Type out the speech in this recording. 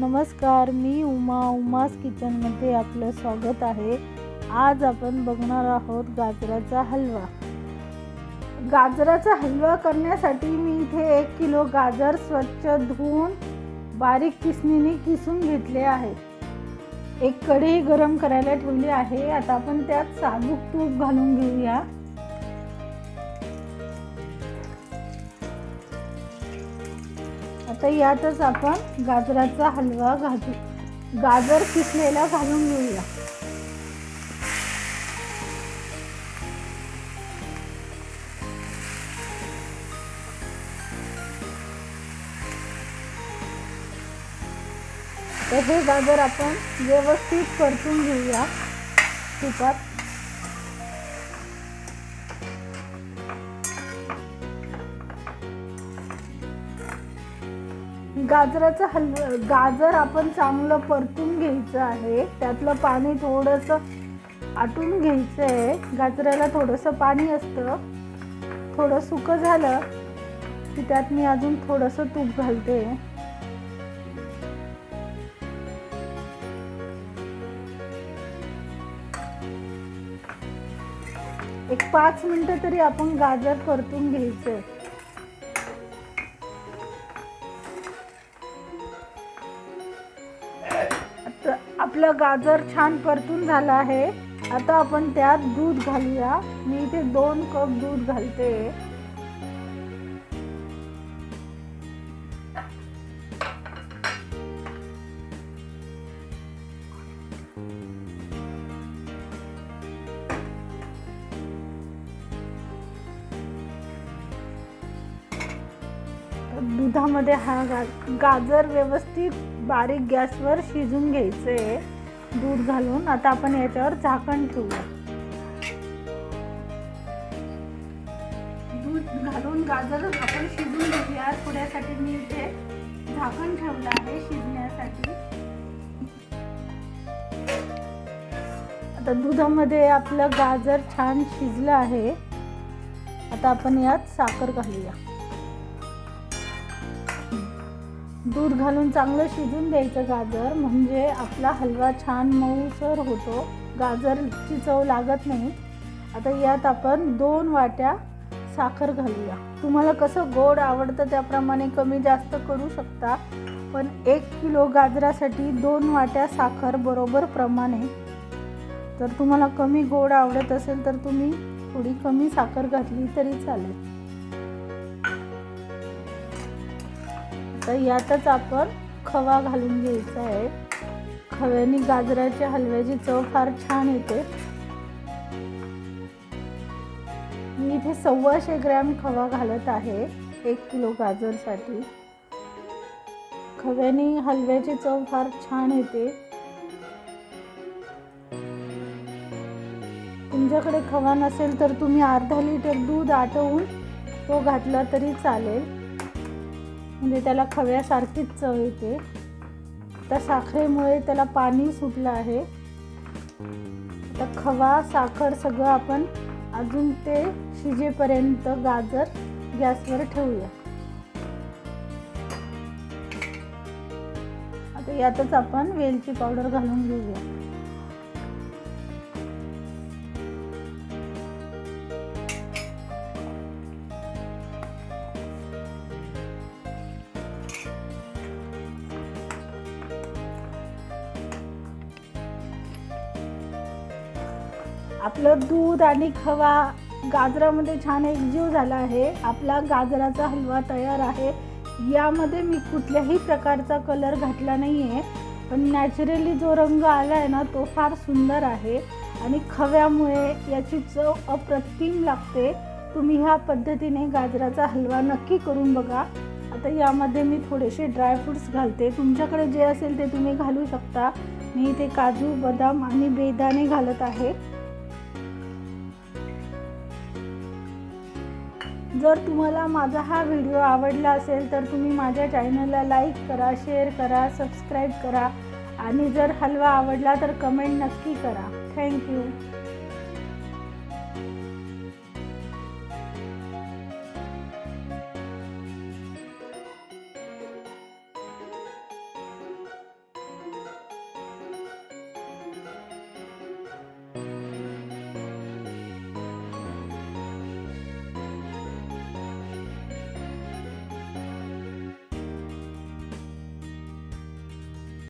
नमस्कार मी उमा उमास किचनमध्ये आपलं स्वागत आहे. आज आपण बघणार आहोत गाजराचा हलवा. गाजराचा हलवा करण्यासाठी मी इथे एक किलो गाजर स्वच्छ धुवून बारीक किसणीने किसून घेतले आहे. एक कढई गरम करायला ठेवली आहे. आता आपण त्यात साजूक तूप घालून घेऊया. आता यातच आपण गाजराचा हलवा घालू. गाजर किसलेला घालून घेऊया. तर हे गाजर आपण व्यवस्थित परतून घेऊया तुपात. गाजराचं हलव गाजर आपण चांगलं परतून घ्यायचं आहे. त्यातलं पाणी थोडंसं आटून घ्यायचं आहे गाजराला थोडंसं पाणी असतं. थोडं सुकं झालं की त्यात मी अजून थोडंसं तूप घालते. एक पाच मिनटं तरी आपण गाजर परतून घ्यायचं आहे आपलं गाजर छान परतून झालं आहे. आता आपण त्यात दूध घालूया. मी इथे दोन कप दूध घालते. दुधामध्ये हा गाजर व्यवस्थित बारीक गॅसवर शिजून घ्यायचे. दूध घालून आता आपण याच्यावर झाकण ठेवूया. दूध घालून गाजर आपण शिजून घेऊया. थोड्यासाठी मी इथे झाकण ठेवलं आहे शिजण्यासाठी. आता दुधामध्ये आपलं गाजर छान शिजलं आहे. आता आपण यात साखर घालूया. दूध घालून चांगलं शिजून द्यायचं गाजर. म्हणजे आपला हलवा छान मऊसर होतो. गाजरची चव लागत नाही. आता यात आपण दोन वाट्या साखर घालूया. तुम्हाला कसं गोड आवडतं त्याप्रमाणे कमी जास्त करू शकता. पण एक किलो गाजरासाठी दोन वाट्या साखर बरोबर प्रमाणे. जर तुम्हाला कमी गोड आवडत असेल तर तुम्ही थोडी कमी साखर घातली तरी चालेल. तर यातच आपण खवा घालून घ्यायचा आहे. खव्याने गाजराच्या हलव्याची चव फार छान येते. मी इथे सव्वाशे ग्रॅम खवा घालत आहे एक किलो गाजरसाठी. खव्याने हलव्याची चव फार छान येते. तुमच्याकडे खवा नसेल तर तुम्ही अर्धा लिटर दूध आटवून तो घातला तरी चालेल. म्हणजे त्याला खव्यासारखीच चव येते. त्या साखरेमुळे त्याला पाणी सुटलं आहे. आता खवा साखर सगळं आपण अजून ते शिजेपर्यंत गाजर गॅसवर ठेवूया. आता यातच आपण वेलची पावडर घालून घेऊया. आपलं दूध आणि खवा गाजरामध्ये छान एकजीव झाला आहे. आपला गाजराचा हलवा तयार आहे. यामध्ये मी कुठल्याही प्रकारचा कलर घातला नाही आहे पण नॅचरली जो रंग आला आहे ना तो फार सुंदर आहे. आणि खव्यामुळे याची चव अप्रतिम लागते. तुम्ही ह्या पद्धतीने गाजराचा हलवा नक्की करून बघा. आता यामध्ये मी थोडेसे ड्रायफ्रूट्स घालते. तुमच्याकडे जे असेल ते तुम्ही घालू शकता. मी इथे काजू बदाम आणि बेदाणे घालत आहे. जर तुम्हाला माझा हा व्हिडिओ आवडला असेल तर तुम्ही माझ्या चॅनलला लाईक करा शेअर करा सबस्क्राईब करा. आणि जर हलवा आवडला तर कमेंट नक्की करा. थँक्यू